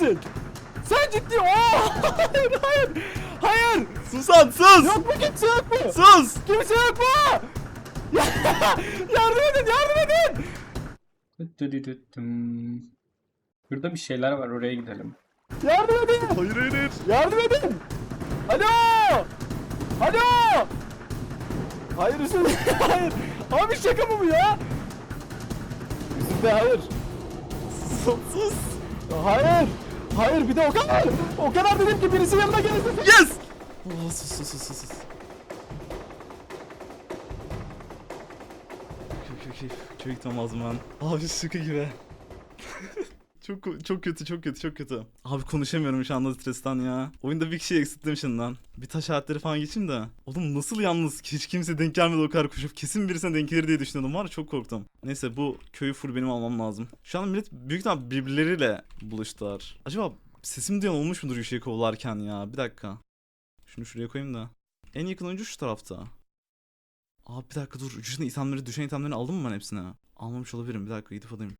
misin? Sen ciddi Oo! Hayır hayır. Hayır. Susan sus! Yok mu kimse yok mu? Sus! Kimse yok mu? Ya, yardım edin yardım edin. Burada bir şeyler var oraya gidelim. Yardım edin. Hayır hayır hayır. Yardım edin. Alo. Alo. Hayır Yusuf. hayır. Abi şaka mı bu ya? Bey hayır. Sus! sus. Hayır. Hayır bir de o kadar. O kadar dedim ki birisi yanına gelsin. Yes! Oh, sus sus sus sus. köy köy. Köye gitmem lazım ben. Abi şaka gibi. Çok çok kötü çok kötü çok kötü. Abi konuşamıyorum şu anda stresten ya. Oyunda bir kişi eksilttim şimdiden. Bir taş aletleri falan geçeyim de. Oğlum nasıl yalnız hiç kimse denk gelmedi o kadar koşup. Kesin birisine denk gelir diye düşünüyordum var çok korktum. Neyse bu köyü full benim almam lazım. Şu an millet büyük ihtimal birbirleriyle buluştular. Acaba sesim duyan olmuş mudur şey kovalarken ya? Bir dakika. Şunu şuraya koyayım da. En yakın oyuncu şu tarafta. Aa bir dakika dur. Ucuzuna itemleri düşen itemlerini aldım mı ben hepsine? Almamış olabilirim. Bir dakika gidip alayım.